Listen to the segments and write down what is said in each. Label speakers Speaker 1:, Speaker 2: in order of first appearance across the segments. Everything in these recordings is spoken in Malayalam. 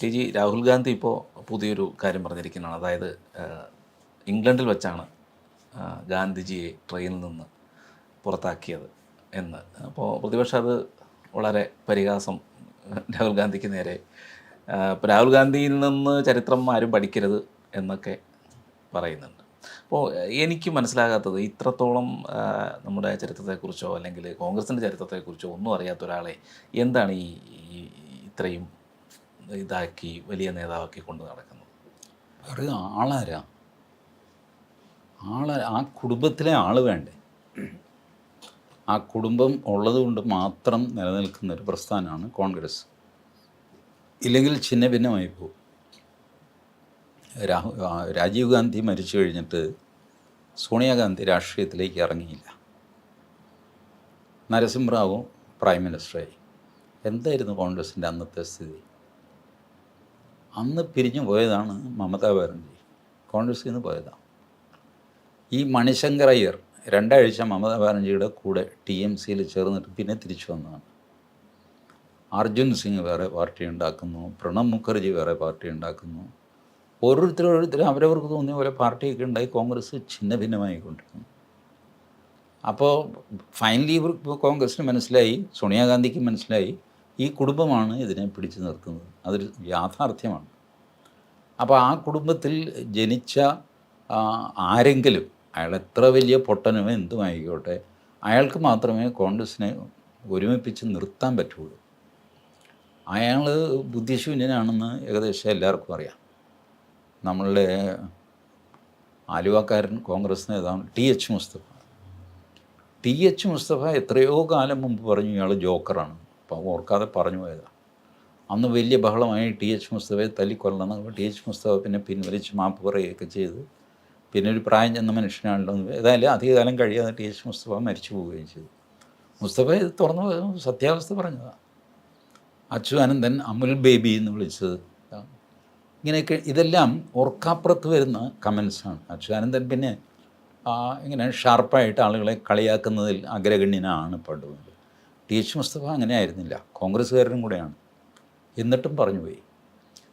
Speaker 1: ടി ജി രാഹുൽ ഗാന്ധി ഇപ്പോൾ പുതിയൊരു കാര്യം പറഞ്ഞിരിക്കുന്നതാണ്. അതായത് ഇംഗ്ലണ്ടിൽ വെച്ചാണ് ഗാന്ധിജിയെ ട്രെയിനിൽ നിന്ന് പുറത്താക്കിയത് എന്ന്. അപ്പോൾ പ്രതിപക്ഷം അത് വളരെ പരിഹാസം രാഹുൽ ഗാന്ധിക്ക് നേരെ. ഇപ്പോൾ രാഹുൽ ഗാന്ധിയിൽ നിന്ന് ചരിത്രം ആരും പഠിക്കരുത് എന്നൊക്കെ പറയുന്നുണ്ട്. അപ്പോൾ എനിക്ക് മനസ്സിലാകാത്തത് ഇത്രത്തോളം നമ്മുടെ ചരിത്രത്തെക്കുറിച്ചോ അല്ലെങ്കിൽ കോൺഗ്രസിന്റെ ചരിത്രത്തെക്കുറിച്ചോ ഒന്നും അറിയാത്ത ഒരാളെ എന്താണ് ഈ ഇത്രയും ഇതാക്കി വലിയ നേതാവാക്കി കൊണ്ട് നടക്കുന്നത്
Speaker 2: പറയുക ആളാരാ? ആള ആ കുടുംബത്തിലെ ആൾ വേണ്ടേ? ആ കുടുംബം ഉള്ളതുകൊണ്ട് മാത്രം നിലനിൽക്കുന്ന ഒരു പ്രസ്ഥാനമാണ് കോൺഗ്രസ്. ഇല്ലെങ്കിൽ ചിന്ന ഭിന്നമായി പോകും. രാഹു രാജീവ് ഗാന്ധി മരിച്ചു കഴിഞ്ഞിട്ട് സോണിയാഗാന്ധി രാഷ്ട്രീയത്തിലേക്ക് ഇറങ്ങിയില്ല. നരസിംഹറാവു പ്രൈം മിനിസ്റ്ററായി. എന്തായിരുന്നു കോൺഗ്രസിന്റെ അന്നത്തെ സ്ഥിതി? അന്ന് പിരിഞ്ഞു പോയതാണ് മമതാ ബാനർജി. കോൺഗ്രസ്സിൽ നിന്ന് പോയതാണ് ഈ മണിശങ്കർ അയ്യർ രണ്ടാഴ്ച മമതാ ബാനർജിയുടെ കൂടെ ടി എം സിയിൽ ചേർന്നിട്ട് പിന്നെ തിരിച്ചു വന്നതാണ്. അർജുൻ സിംഗ് വേറെ പാർട്ടി ഉണ്ടാക്കുന്നു പ്രണബ് മുഖർജി വേറെ പാർട്ടി ഉണ്ടാക്കുന്നു. ഓരോരുത്തരും ഓരോരുത്തരും അവരവർക്ക് തോന്നിയ പോലെ പാർട്ടിയൊക്കെ ഉണ്ടായി കോൺഗ്രസ് ഛിന്ന ഭിന്നമായിക്കൊണ്ടിരുന്നു അപ്പോൾ ഫൈനലി കോൺഗ്രസ്സിന് മനസ്സിലായി സോണിയാഗാന്ധിക്ക് മനസ്സിലായി ഈ കുടുംബമാണ് ഇതിനെ പിടിച്ചു നിർത്തുന്നത്. അതൊരു യാഥാർത്ഥ്യമാണ്. അപ്പോൾ ആ കുടുംബത്തിൽ ജനിച്ച ആരെങ്കിലും അയാൾ എത്ര വലിയ പൊട്ടനോ എന്തുമായിക്കോട്ടെ അയാൾക്ക് മാത്രമേ കോൺഗ്രസിനെ ഒരുമിപ്പിച്ച് നിർത്താൻ പറ്റുള്ളൂ. അയാൾ ബുദ്ധിശൂന്യനാണെന്ന് ഏകദേശം എല്ലാവർക്കും അറിയാം. നമ്മളുടെ ആലുവക്കാരൻ കോൺഗ്രസ് നേതാവ് T H Mustafa. T H Mustafa എത്രയോ കാലം മുമ്പ് പറഞ്ഞു ഇയാൾ ജോക്കറാണ് അപ്പോൾ ഓർക്കാതെ പറഞ്ഞു പോയതാണ് അന്ന് വലിയ ബഹളമായി ടി എച്ച് മുസ്തഫയെ തല്ലിക്കൊല്ലണം. അപ്പോൾ ടി എച്ച് മുസ്തഫ പിന്നെ പിൻവലിച്ച് മാപ്പ് പറയുകയൊക്കെ ചെയ്ത്. പിന്നെ ഒരു പ്രായം ചെന്ന മനുഷ്യനാണല്ലോ. ഏതായാലും അധികകാലം കഴിയാതെ ടി എച്ച് മുസ്തഫ മരിച്ചു പോവുകയും ചെയ്തു. മുസ്തഫ ഇത് തുറന്നു സത്യാവസ്ഥ പറഞ്ഞതാണ് അച്ചു അനന്തൻ അമുൽ ബേബി എന്ന് വിളിച്ചത്. ഇങ്ങനെയൊക്കെ ഇതെല്ലാം ഓർക്കാപ്പുറത്ത് വരുന്ന കമൻസാണ് അച്ചു അനന്തൻ പിന്നെ ഇങ്ങനെ ഷാർപ്പായിട്ട് ആളുകളെ കളിയാക്കുന്നതിൽ അഗ്രഗണ്യനാണ് പണ്ടുകൊണ്ട് ടി എച്ച് മുസ്തഫ അങ്ങനെ ആയിരുന്നില്ല. കോൺഗ്രസ്സുകാരനും കൂടെയാണ്. എന്നിട്ടും പറഞ്ഞു പോയി.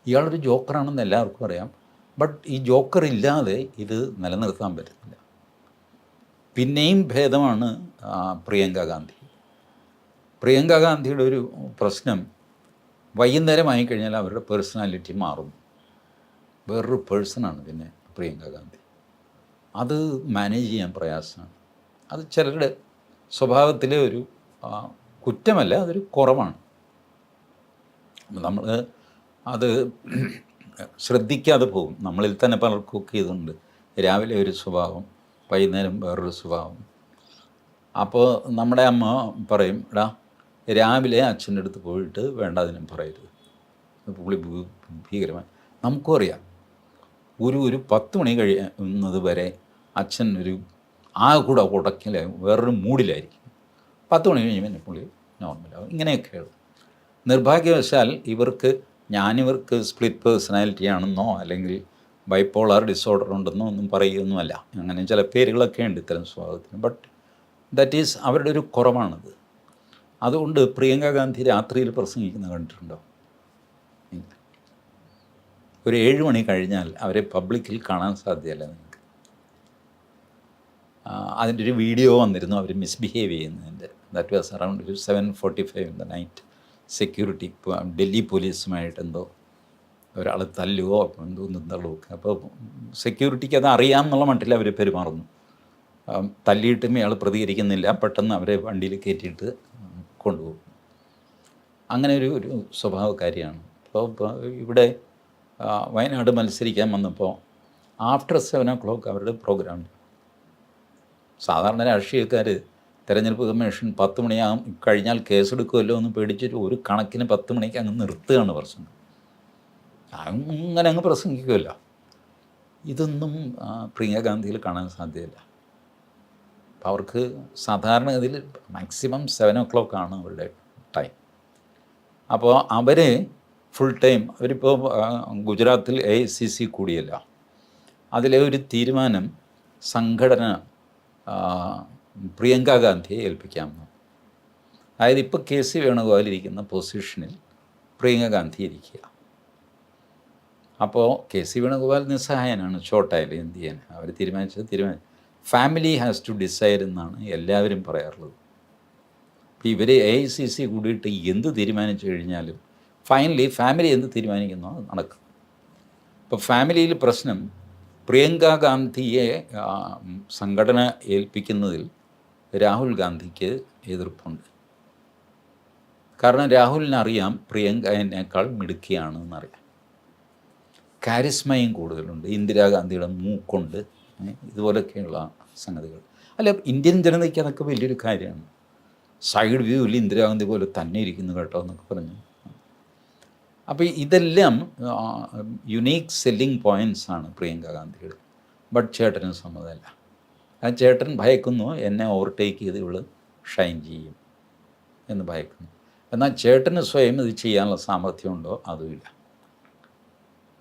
Speaker 2: ഇയാളൊരു ജോക്കറാണെന്ന് എല്ലാവർക്കും അറിയാം. ബട്ട് ഈ ജോക്കർ ഇല്ലാതെ ഇത് നിലനിർത്താൻ പറ്റുന്നില്ല. പിന്നെയും ഭേദമാണ് പ്രിയങ്ക ഗാന്ധി. പ്രിയങ്ക ഗാന്ധിയുടെ ഒരു പ്രശ്നം വൈകുന്നേരമായി കഴിഞ്ഞാൽ അവരുടെ പേഴ്സണാലിറ്റി മാറും. വേറൊരു പേഴ്സണാണ് പിന്നെ പ്രിയങ്ക ഗാന്ധി. അത് മാനേജ് ചെയ്യാൻ പ്രയാസമാണ്. അത് ചിലരുടെ സ്വഭാവത്തിലെ ഒരു കുറ്റമല്ല അതൊരു കുറവാണ്. നമ്മൾ അത് ശ്രദ്ധിക്കാതെ പോകും. നമ്മളിൽ തന്നെ പലർക്കൊക്കെ ഇതുണ്ട് രാവിലെ ഒരു സ്വഭാവം വൈകുന്നേരം വേറൊരു സ്വഭാവം. അപ്പോൾ നമ്മുടെ അമ്മ പറയും എടാ രാവിലെ അച്ഛന്റെ അടുത്ത് പോയിട്ട് വേണ്ട അതിനും പറയരുത് പുള്ളി ഭീകരമായി നമുക്കും അറിയാം. ഒരു ഒരു പത്ത് മണി കഴിയുന്നത് വരെ അച്ഛൻ ഒരു ആ കൂടെ ഉടക്കില്ല വേറൊരു മൂഡിലായിരിക്കും. പത്ത് മണി പിന്നെ പുള്ളി നോർമലാവും ഇങ്ങനെയൊക്കെയുള്ളൂ നിർഭാഗ്യവശാൽ ഇവർക്ക് ഞാനിവർക്ക് സ്പ്ലിറ്റ് പേഴ്സണാലിറ്റി ആണെന്നോ അല്ലെങ്കിൽ ബൈപ്പോളാർ ഡിസോർഡർ ഉണ്ടെന്നോ ഒന്നും പറയുകയൊന്നുമല്ല. അങ്ങനെ ചില പേരുകളൊക്കെ ഉണ്ട് ഇത്തരം സ്വഭാവത്തിന്. ബട്ട് ദാറ്റ് ഈസ് അവരുടെ ഒരു കുറവാണത്. അതുകൊണ്ട് പ്രിയങ്ക ഗാന്ധി രാത്രിയിൽ പ്രസംഗിക്കുന്നത് കണ്ടിട്ടുണ്ടോ? ഒരു ഏഴ് മണി കഴിഞ്ഞാൽ അവരെ പബ്ലിക്കിൽ കാണാൻ സാധ്യമല്ല നിങ്ങൾക്ക് അതിന്റെ ഒരു വീഡിയോ വന്നിരുന്നു. അവർ മിസ്ബിഹേവ് ചെയ്യുന്നതിന്റെ. ദാറ്റ് വാസ് അറൗണ്ട് ഒരു seven forty five in the night security Delhi പോലീസുമായിട്ട് എന്തോ ഒരാൾ തല്ലുകയോ എന്തോ ഒന്നും തള്ളുകയൊക്കെ അപ്പോൾ സെക്യൂരിറ്റിക്ക് അത് അറിയാമെന്നുള്ള മട്ടിൽ അവർ പെരുമാറുന്നു. തല്ലിയിട്ടും ഇയാൾ പ്രതികരിക്കുന്നില്ല. പെട്ടെന്ന് അവരെ വണ്ടിയിൽ കയറ്റിയിട്ട് കൊണ്ടുപോകും. അങ്ങനെ ഒരു ഒരു സ്വഭാവക്കാരിയാണ് അപ്പോൾ ഇവിടെ വയനാട് മത്സരിക്കാൻ വന്നപ്പോൾ ആഫ്റ്റർ സെവൻ ഓ ക്ലോക്ക് അവരുടെ പ്രോഗ്രാം സാധാരണ രാഷ്ട്രീയക്കാർ തെരഞ്ഞെടുപ്പ് കമ്മീഷൻ പത്ത് മണിയാകും കഴിഞ്ഞാൽ കേസെടുക്കുമല്ലോ എന്ന് പേടിച്ചിട്ട് ഒരു കണക്കിന് പത്ത് മണിക്ക് അങ്ങ് നിർത്തുകയാണ് പ്രശ്നം. അങ്ങനെ അങ്ങ് പ്രസംഗിക്കുമല്ലോ. ഇതൊന്നും പ്രിയഗാന്ധിയിൽ ഗാന്ധിയിൽ കാണാൻ സാധ്യതയില്ല. അപ്പോൾ അവർക്ക് സാധാരണഗതിയിൽ മാക്സിമം സെവൻ ഒ ക്ലോക്ക് ആണ് അവരുടെ ടൈം അപ്പോൾ അവർ ഫുൾ ടൈം അവരിപ്പോൾ ഗുജറാത്തിൽ എ ഐ സി സി കൂടിയല്ല. അതിലെ ഒരു തീരുമാനം സംഘടന പ്രിയങ്ക ഗാന്ധിയെ ഏൽപ്പിക്കാമെന്ന് അതായത് ഇപ്പോൾ കെ സി വേണുഗോപാൽ ഇരിക്കുന്ന പൊസിഷനിൽ പ്രിയങ്ക ഗാന്ധി ഇരിക്കുക. അപ്പോൾ കെ സി വേണുഗോപാൽ നിസ്സഹായനാണ് ഷോർട്ടായാലും എന്ത് അവർ തീരുമാനിച്ചത് തീരുമാനിച്ചു. ഫാമിലി ഹാസ് ടു ഡിസൈഡ് എന്നാണ് എല്ലാവരും പറയാറുള്ളത്. അപ്പോൾ ഇവർ എ ഐ സി സി കൂടിയിട്ട് എന്ത് തീരുമാനിച്ചു കഴിഞ്ഞാലും ഫൈനലി ഫാമിലി എന്ത് തീരുമാനിക്കുന്നോ അത് നടക്കും. ഇപ്പോൾ ഫാമിലിയിൽ പ്രശ്നം പ്രിയങ്ക ഗാന്ധിയെ സംഘടന ഏൽപ്പിക്കുന്നതിൽ രാഹുൽ ഗാന്ധിക്ക് എതിർപ്പുണ്ട്. കാരണം രാഹുലിനറിയാം പ്രിയങ്കയേക്കാൾ മിടുക്കിയാണ് എന്നറിയാം കാരിസ്മയും കൂടുതലുണ്ട്. ഇന്ദിരാഗാന്ധിയുടെ മൂക്കുണ്ട്. ഇതുപോലൊക്കെയുള്ള സംഗതികൾ. അല്ല ഇന്ത്യൻ ജനതയ്ക്ക് അതൊക്കെ വലിയൊരു കാര്യമാണ്. സൈഡ് വ്യൂവിൽ ഇന്ദിരാഗാന്ധി പോലെ തന്നെ ഇരിക്കുന്നു കേട്ടോ എന്നൊക്കെ പറഞ്ഞു. അപ്പോൾ ഇതെല്ലാം യുണീക്ക് സെല്ലിംഗ് പോയിന്റ്സ് ആണ് പ്രിയങ്ക ഗാന്ധിയുടെ. ബട്ട് ചേട്ടന് സമ്മതമല്ല. ആ ചേട്ടൻ ഭയക്കുന്നു എന്നെ ഓവർടേക്ക് ചെയ്ത് ഇവൾ ഷൈൻ ചെയ്യും എന്ന് ഭയക്കുന്നു. എന്നാൽ ചേട്ടന് സ്വയം ഇത് ചെയ്യാനുള്ള സാമർഥ്യമുണ്ടോ? അതുമില്ല.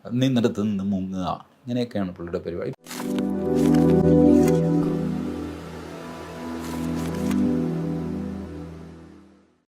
Speaker 2: നിന്നിടത്ത് നിന്ന് മുങ്ങുക. ഇങ്ങനെയൊക്കെയാണ് പുള്ളിയുടെ പരിപാടി.